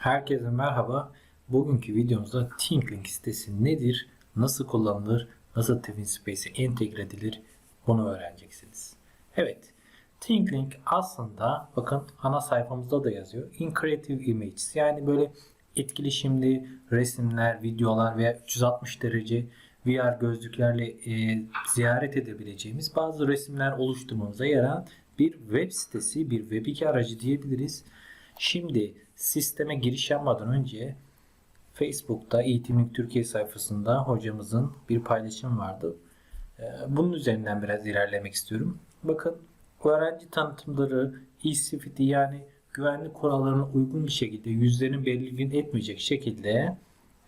Herkese merhaba. Bugünkü videomuzda ThinkLink sitesi nedir, nasıl kullanılır, nasıl TwinSpace'e entegre edilir bunu öğreneceksiniz. Evet, ThinkLink aslında bakın ana sayfamızda da yazıyor. In Creative Images yani böyle etkileşimli resimler, videolar veya 360 derece VR gözlüklerle e, ziyaret edebileceğimiz bazı resimler oluşturmamıza yarayan bir web sitesi, bir Web2 aracı diyebiliriz. Şimdi sisteme giriş yapmadan önce Facebook'ta Eğitimlik Türkiye sayfasında hocamızın bir paylaşım vardı. Ee, Bunun üzerinden biraz ilerlemek istiyorum. Bakın öğrenci tanıtımları, e-safety yani güvenlik kurallarına uygun bir şekilde yüzlerini belirgin etmeyecek şekilde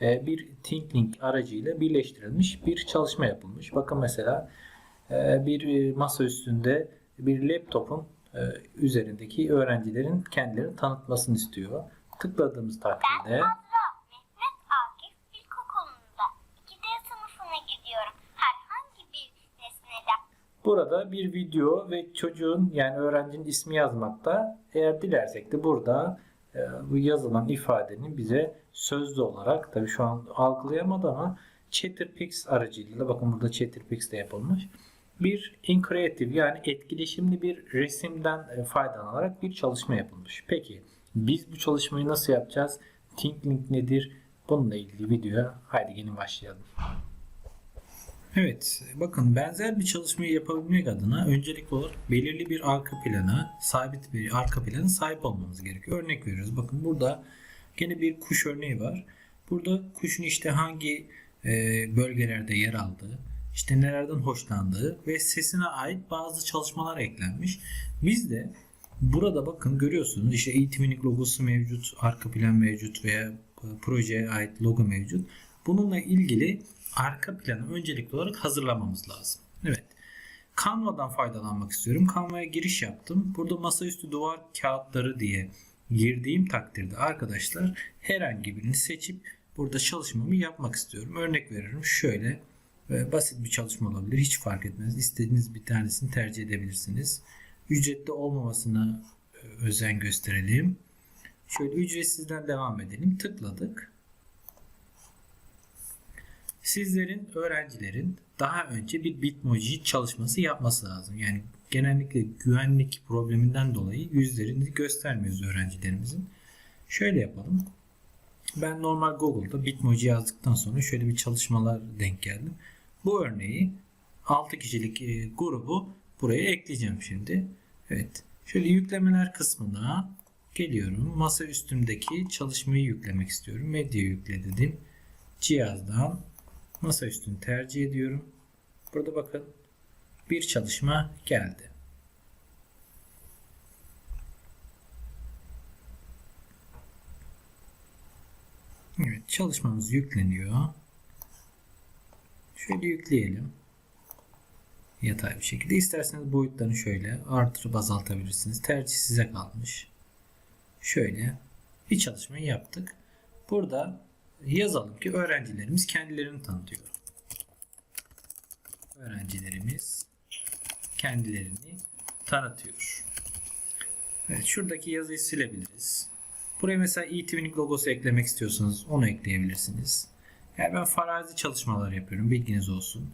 e, bir ThinkLink aracıyla birleştirilmiş bir çalışma yapılmış. Bakın mesela e, bir e, masa üstünde bir laptopun üzerindeki öğrencilerin kendilerini tanıtmasını istiyor. Tıkladığımız takdirde Azra, Mehmet Akif İlkokulu'nda 2D sınıfına gidiyorum. Herhangi bir nesneden burada bir video ve çocuğun yani öğrencinin ismi yazmakta. Eğer dilersek de burada e, bu yazılan ifadenin bize sözlü olarak tabii şu an algılayamadı ama Chatterpix aracılığıyla bakın burada Chatterpix de yapılmış. Bir in creative yani etkileşimli bir resimden e, faydalanarak bir çalışma yapılmış. Peki biz bu çalışmayı nasıl yapacağız? ThinkLink nedir? Bununla ilgili videoya haydi gelin başlayalım. Evet, bakın benzer bir çalışmayı yapabilmek adına öncelikli olarak belirli bir arka plana, sabit bir arka plana sahip olmamız gerekiyor. Örnek veriyoruz. Bakın burada gene bir kuş örneği var. Burada kuşun işte hangi e, bölgelerde yer aldığı, işte nelerden hoşlandığı ve sesine ait bazı çalışmalar eklenmiş. Biz de burada bakın görüyorsunuz işte eğitimlik logosu mevcut, arka plan mevcut veya e, projeye ait logo mevcut. Bununla ilgili arka planı öncelikli olarak hazırlamamız lazım. Evet. Canva'dan faydalanmak istiyorum. Canva'ya giriş yaptım. Burada masaüstü duvar kağıtları diye girdiğim takdirde arkadaşlar herhangi birini seçip burada çalışmamı yapmak istiyorum. Örnek veriyorum. Şöyle basit bir çalışma olabilir. Hiç fark etmez. İstediğiniz bir tanesini tercih edebilirsiniz. Ücretli olmamasına e, özen gösterelim. Şöyle ücretsizden devam edelim. Tıkladık. Sizlerin, öğrencilerin daha önce bir Bitmoji çalışması yapması lazım. Yani genellikle güvenlik probleminden dolayı yüzlerini göstermiyoruz öğrencilerimizin. Şöyle yapalım. Ben normal Google'da Bitmoji yazdıktan sonra şöyle bir çalışmalar denk geldim. Bu örneği 6 kişilik e, grubu buraya ekleyeceğim şimdi. Evet. Şöyle yüklemeler kısmına geliyorum. Masa üstümdeki çalışmayı yüklemek istiyorum. Medya yükle dedim. Cihazdan masa üstünü tercih ediyorum. Burada bakın bir çalışma geldi. Evet çalışmamız yükleniyor. Şöyle yükleyelim. Yatay bir şekilde. İsterseniz boyutlarını şöyle artırıp azaltabilirsiniz. Tercih size kalmış. Şöyle bir çalışmayı yaptık. Burada yazalım ki öğrencilerimiz kendilerini tanıtıyor. Öğrencilerimiz kendilerini tanıtıyor. Evet, şuradaki yazıyı silebiliriz. Buraya mesela e-twinning logosu eklemek istiyorsanız onu ekleyebilirsiniz. Yani ben farazi çalışmalar yapıyorum. Bilginiz olsun.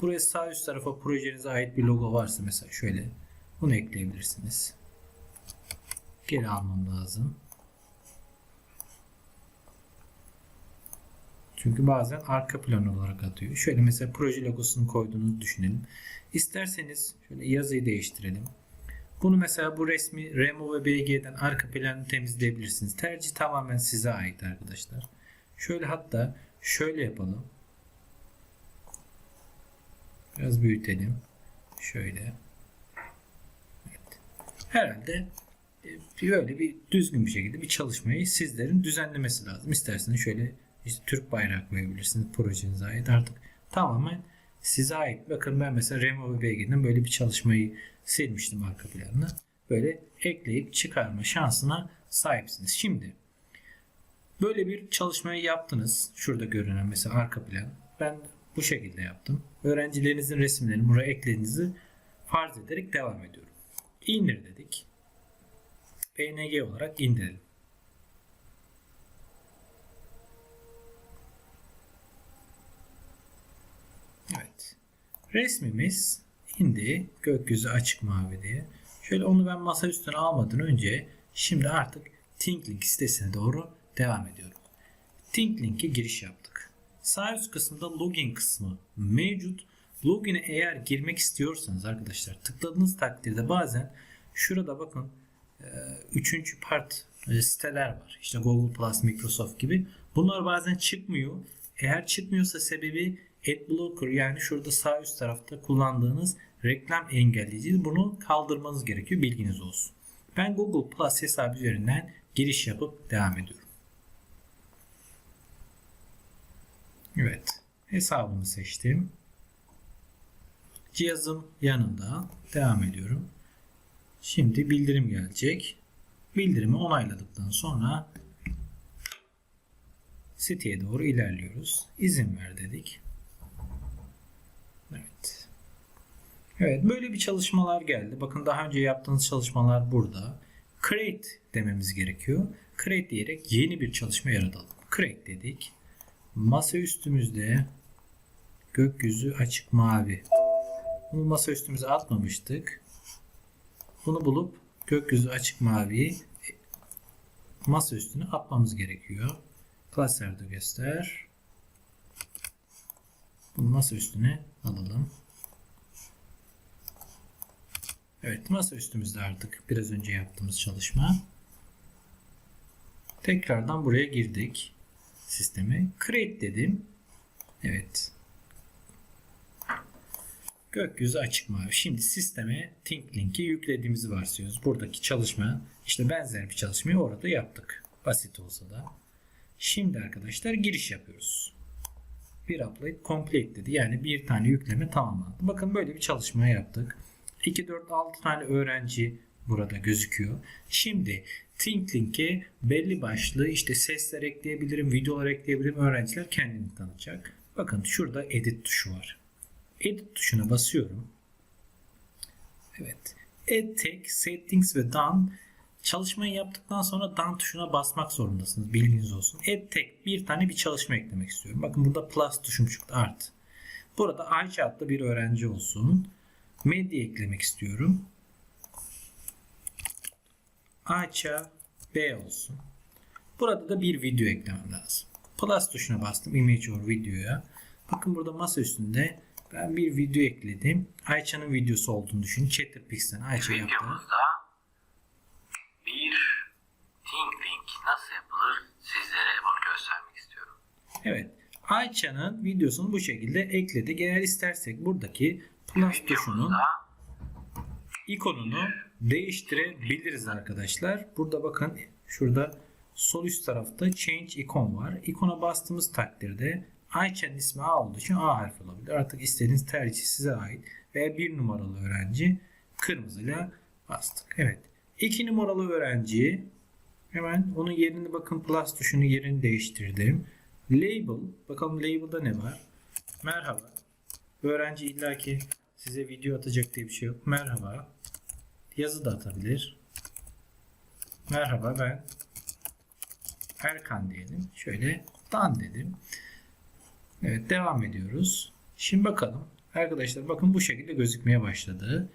Buraya sağ üst tarafa projenize ait bir logo varsa mesela şöyle bunu ekleyebilirsiniz. Geri almam lazım. Çünkü bazen arka plan olarak atıyor. Şöyle mesela proje logosunu koyduğunuzu düşünelim. İsterseniz şöyle yazıyı değiştirelim. Bunu mesela bu resmi Remo ve BG'den arka planını temizleyebilirsiniz. Tercih tamamen size ait arkadaşlar. Şöyle hatta şöyle yapalım. Biraz büyütelim. Şöyle. Evet. Herhalde e, böyle bir düzgün bir şekilde bir çalışmayı sizlerin düzenlemesi lazım. İsterseniz şöyle işte Türk bayrağı koyabilirsiniz projenize ait. Artık tamamen size ait. Bakın ben mesela Remo ve BG'den böyle bir çalışmayı silmiştim arka planına. Böyle ekleyip çıkarma şansına sahipsiniz. Şimdi Böyle bir çalışmayı yaptınız. Şurada görünen mesela arka plan. Ben bu şekilde yaptım. Öğrencilerinizin resimlerini buraya eklediğinizi farz ederek devam ediyorum. İndir dedik. PNG olarak indirelim. Evet. Resmimiz indi. Gökyüzü açık mavi diye. Şöyle onu ben masa üstüne almadan önce şimdi artık Thinklink sitesine doğru devam ediyorum. ThinkLink'e giriş yaptık. Sağ üst kısımda login kısmı mevcut. Login'e eğer girmek istiyorsanız arkadaşlar tıkladığınız takdirde bazen şurada bakın e, üçüncü part e, siteler var. İşte Google Plus, Microsoft gibi. Bunlar bazen çıkmıyor. Eğer çıkmıyorsa sebebi Adblocker yani şurada sağ üst tarafta kullandığınız reklam engelleyici. Bunu kaldırmanız gerekiyor. Bilginiz olsun. Ben Google Plus hesabı üzerinden giriş yapıp devam ediyorum. Evet. Hesabımı seçtim. Cihazım yanında. Devam ediyorum. Şimdi bildirim gelecek. Bildirimi onayladıktan sonra siteye doğru ilerliyoruz. İzin ver dedik. Evet. Evet böyle bir çalışmalar geldi. Bakın daha önce yaptığınız çalışmalar burada. Create dememiz gerekiyor. Create diyerek yeni bir çalışma yaratalım. Create dedik. Masa üstümüzde gökyüzü açık mavi. Bunu masa üstümüze atmamıştık. Bunu bulup gökyüzü açık maviyi masa üstüne atmamız gerekiyor. Klaserde göster. Bunu masa üstüne alalım. Evet masa üstümüzde artık biraz önce yaptığımız çalışma. Tekrardan buraya girdik. Sisteme. Create dedim. Evet. Gökyüzü açık mavi. Şimdi sisteme ThinkLink'i yüklediğimizi varsayıyoruz. Buradaki çalışma işte benzer bir çalışmayı orada yaptık. Basit olsa da. Şimdi arkadaşlar giriş yapıyoruz. Bir upload complete dedi. Yani bir tane yükleme tamamlandı. Bakın böyle bir çalışma yaptık. 2, 4, 6 tane öğrenci burada gözüküyor. Şimdi ThinkLink'e belli başlı işte sesler ekleyebilirim, videolar ekleyebilirim. Öğrenciler kendini tanıtacak. Bakın şurada edit tuşu var. Edit tuşuna basıyorum. Evet. Add Tag, Settings ve Done çalışmayı yaptıktan sonra Done tuşuna basmak zorundasınız. Bilginiz olsun. Add Tag bir tane bir çalışma eklemek istiyorum. Bakın burada plus tuşum çıktı. Art. Burada Ayça adlı bir öğrenci olsun. Medya eklemek istiyorum. Ayça B olsun. Burada da bir video eklemem lazım. Plus tuşuna bastım. Image or videoya. Bakın burada masa üstünde ben bir video ekledim. Ayça'nın videosu olduğunu düşünün. Chatterpix'ten Ayça yaptı. Videomuzda bir Think Link nasıl yapılır sizlere bunu göstermek istiyorum. Evet. Ayça'nın videosunu bu şekilde ekledik. Eğer istersek buradaki plus tuşunun ikonunu değiştirebiliriz arkadaşlar. Burada bakın şurada sol üst tarafta change ikon var. İkona bastığımız takdirde Ayça'nın ismi A olduğu için A harfi olabilir. Artık istediğiniz tercih size ait. Veya bir numaralı öğrenci kırmızıyla bastık. Evet. İki numaralı öğrenciyi hemen onun yerini bakın plus tuşunun yerini değiştirdim. Label. Bakalım label'da ne var? Merhaba. Öğrenci illaki size video atacak diye bir şey yok. Merhaba. Yazı da atabilir. Merhaba ben Erkan diyelim. Şöyle Dan dedim. Evet devam ediyoruz. Şimdi bakalım. Arkadaşlar bakın bu şekilde gözükmeye başladı.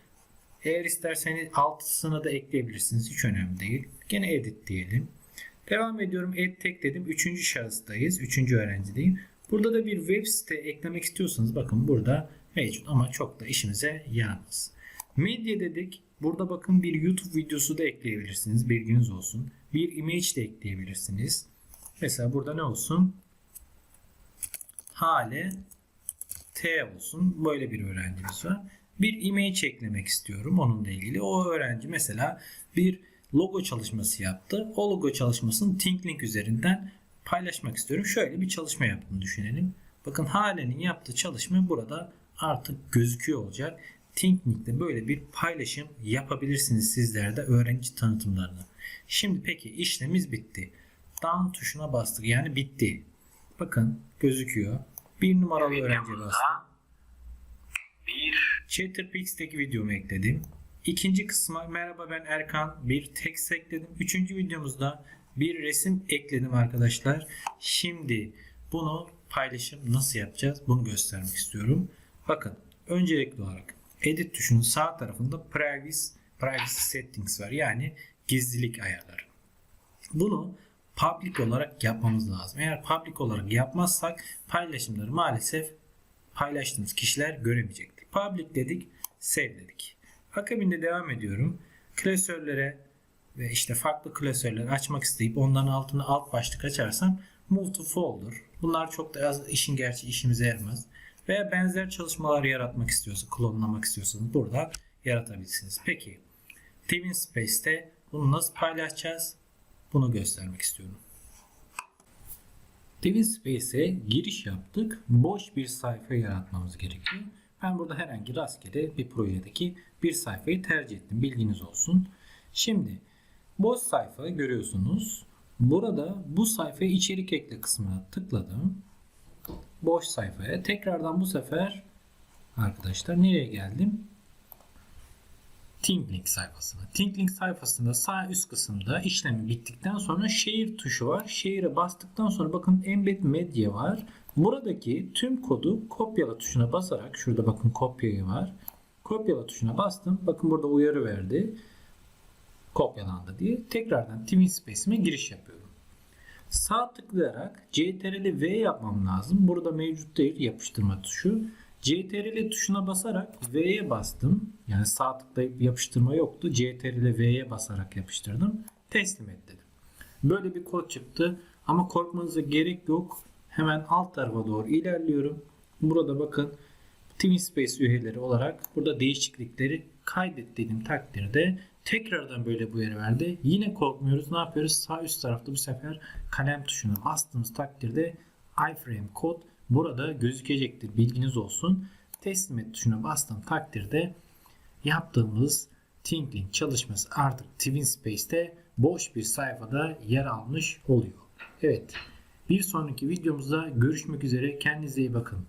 Eğer isterseniz altısını da ekleyebilirsiniz. Hiç önemli değil. Gene edit diyelim. Devam ediyorum. Add tek dedim. Üçüncü şahıstayız. Üçüncü öğrencideyim. Burada da bir web site eklemek istiyorsanız bakın burada mevcut ama çok da işimize yaramaz. Medya dedik. Burada bakın bir YouTube videosu da ekleyebilirsiniz. Bilginiz olsun. Bir image de ekleyebilirsiniz. Mesela burada ne olsun? Hale T olsun. Böyle bir öğrencimiz var. Bir image eklemek istiyorum onunla ilgili. O öğrenci mesela bir logo çalışması yaptı. O logo çalışmasını ThinkLink üzerinden paylaşmak istiyorum. Şöyle bir çalışma yaptığını düşünelim. Bakın Hale'nin yaptığı çalışma burada artık gözüküyor olacak. ThinkLink'te böyle bir paylaşım yapabilirsiniz sizler de öğrenci tanıtımlarını. Şimdi peki işlemimiz bitti. Down tuşuna bastık yani bitti. Bakın gözüküyor. Bir numaralı öğrenciye bastım. bir Chatterpix'teki videomu ekledim. İkinci kısma merhaba ben Erkan bir text ekledim. Üçüncü videomuzda bir resim ekledim arkadaşlar. Şimdi bunu paylaşım nasıl yapacağız bunu göstermek istiyorum. Bakın öncelikli olarak edit tuşunun sağ tarafında privacy, privacy settings var. Yani gizlilik ayarları. Bunu public olarak yapmamız lazım. Eğer public olarak yapmazsak paylaşımları maalesef paylaştığımız kişiler göremeyecektir. Public dedik, save dedik. Akabinde devam ediyorum. Klasörlere ve işte farklı klasörleri açmak isteyip onların altına alt başlık açarsam move to folder. Bunlar çok da az işin gerçi işimize yaramaz. Veya benzer çalışmalar yaratmak istiyorsanız, klonlamak istiyorsanız burada yaratabilirsiniz. Peki Twin Space'te bunu nasıl paylaşacağız? Bunu göstermek istiyorum. Twin Space'e giriş yaptık. Boş bir sayfa yaratmamız gerekiyor. Ben burada herhangi rastgele bir projedeki bir sayfayı tercih ettim. Bilginiz olsun. Şimdi boş sayfa görüyorsunuz. Burada bu sayfaya içerik ekle kısmına tıkladım. Boş sayfaya. Tekrardan bu sefer arkadaşlar nereye geldim? ThinkLink sayfasına. ThinkLink sayfasında sağ üst kısımda işlemi bittikten sonra Share tuşu var. Share'e bastıktan sonra bakın Embed Media var. Buradaki tüm kodu kopyala tuşuna basarak şurada bakın kopyayı var. Kopyala tuşuna bastım. Bakın burada uyarı verdi. Kopyalandı diye. Tekrardan TwinSpace'ime giriş yapıyorum. Sağ tıklayarak CTRL V yapmam lazım. Burada mevcut değil yapıştırma tuşu. CTRL tuşuna basarak V'ye bastım. Yani sağ tıklayıp yapıştırma yoktu. CTRL V'ye basarak yapıştırdım. Teslim et dedim. Böyle bir kod çıktı. Ama korkmanıza gerek yok. Hemen alt tarafa doğru ilerliyorum. Burada bakın TwinSpace üyeleri olarak burada değişiklikleri kaydet dediğim takdirde tekrardan böyle bu yere verdi. Yine korkmuyoruz. Ne yapıyoruz? Sağ üst tarafta bu sefer kalem tuşuna bastığımız takdirde iframe kod burada gözükecektir. Bilginiz olsun. Teslim et tuşuna bastığım takdirde yaptığımız ThinkLink çalışması artık TwinSpace'te boş bir sayfada yer almış oluyor. Evet. Bir sonraki videomuzda görüşmek üzere. Kendinize iyi bakın.